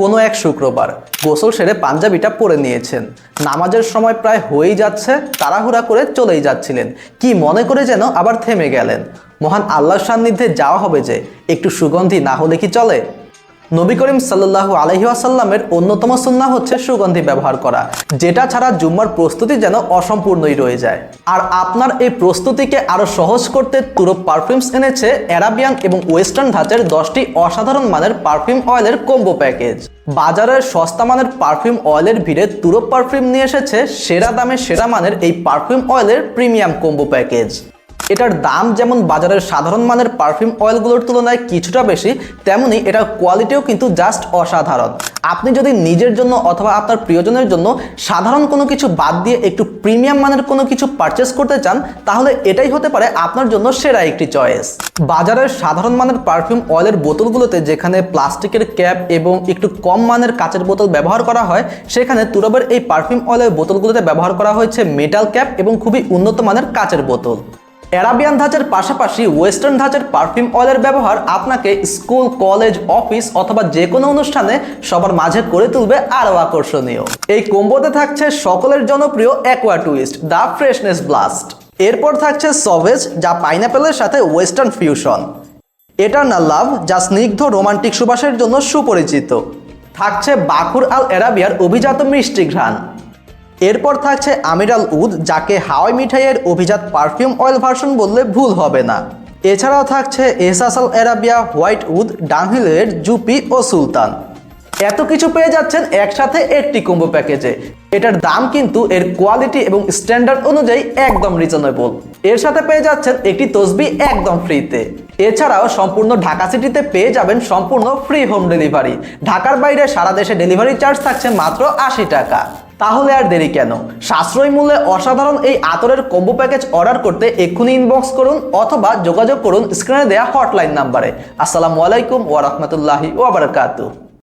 কোনো এক শুক্রবার গোসল সেরে পাঞ্জাবিটা পরে নিয়েছেন। নামাজের সময় প্রায় হয়েই যাচ্ছে, তাড়াহুড়া করে চলেই যাচ্ছিলেন। কি মনে করে যেন আবার থেমে গেলেন? মহান আল্লাহর সান্নিধ্যে যাওয়া হবে যে, একটু সুগন্ধি না হলে কি চলে? নবী করিম সাল্লাল্লাহু আলহি আসাল্লামের অন্যতম সুন্না হচ্ছে সুগন্ধি ব্যবহার করা, যেটা ছাড়া জুম্মার প্রস্তুতি যেন অসম্পূর্ণই রয়ে যায়। আর আপনার এই প্রস্তুতিকে আরও সহজ করতে তুরপ পারফিউমস এনেছে অ্যারাবিয়ান এবং ওয়েস্টার্ন ধাঁচের দশটি অসাধারণ মানের পারফিউম অয়েলের কম্বো প্যাকেজ। বাজারের সস্তা মানের পারফিউম অয়েলের ভিড়ে তুরপ পারফিউম নিয়ে এসেছে সেরা দামে সেরা মানের এই পারফিউম অয়েলের প্রিমিয়াম কম্বো প্যাকেজ। এটার দাম যেমন বাজারের সাধারণ মানের পারফিউম অয়েলগুলোর তুলনায় কিছুটা বেশি, তেমনি এটার কোয়ালিটিও কিন্তু জাস্ট অসাধারণ। আপনি যদি নিজের জন্য অথবা আপনার প্রিয়জনের জন্য সাধারণ কোনো কিছু বাদ দিয়ে একটু প্রিমিয়াম মানের কোনো কিছু পারচেস করতে চান, তাহলে এটাই হতে পারে আপনার জন্য সেরা একটি চয়েস বাজারের সাধারণ মানের পারফিউম অয়েলের বোতলগুলোতে যেখানে প্লাস্টিকের ক্যাপ এবং একটু কম মানের কাচের বোতল ব্যবহার করা হয়, সেখানে তুরবের এই পারফিউম অয়েলের বোতলগুলোতে ব্যবহার করা হয়েছে মেটাল ক্যাপ এবং খুবই উন্নত মানের কাচের বোতল। অ্যারাবিয়ান ধাঁচের পাশাপাশি ওয়েস্টার্ন ধাঁচের পারফিউম অয়েলের ব্যবহার আপনাকে স্কুল, কলেজ, অফিস অথবা যে কোনো অনুষ্ঠানে সবার মাঝে করে তুলবে আরও আকর্ষণীয়। এই কোম্বোতে থাকছে সকলের জনপ্রিয় aqua twist the freshness blast এরপর থাকছে সভেজ যা পাইনাপেলের সাথে ওয়েস্টার্ন ফিউশন এটার্নাল লাভ যা স্নিগ্ধ রোমান্টিক সুবাসের জন্য সুপরিচিত। থাকছে বাকুর আল অ্যারাবিয়ার অভিজাত মিষ্টি ঘ্রাণ। এরপর থাকছে আমিরাল উদ, যাকে হাওয়াই মিঠাইয়ের অভিজাত পারফিউম অয়েল ভার্সন বললে ভুল হবে না। এছাড়াও থাকছে এসাসাল অ্যারাবিয়া হোয়াইট উদ ডাংহিলের জুপি ও সুলতান। এত কিছু পেয়ে যাচ্ছেন একসাথে একটি কম্বো প্যাকেজে। এটার দাম কিন্তু এর কোয়ালিটি এবং স্ট্যান্ডার্ড অনুযায়ী একদম রিজনেবল এর সাথে পেয়ে যাচ্ছেন একটি তসবি একদম ফ্রিতে এছাড়াও সম্পূর্ণ ঢাকা সিটিতে পেয়ে যাবেন সম্পূর্ণ ফ্রি হোম ডেলিভারি ঢাকার বাইরে সারা দেশে ডেলিভারি চার্জ থাকছে মাত্র আশি টাকা। তাহলে আর দেরি কেন? সাশ্রয় মূল্যে অসাধারণ এই আতরের কম্বো প্যাকেজ অর্ডার করতে এক্ষুনি ইনবক্স করুন অথবা যোগাযোগ করুন স্ক্রিনে দেওয়া হটলাইন নাম্বারে আসসালামু আলাইকুম ওয়া রাহমাতুল্লাহি ওয়া বারাকাতুহু।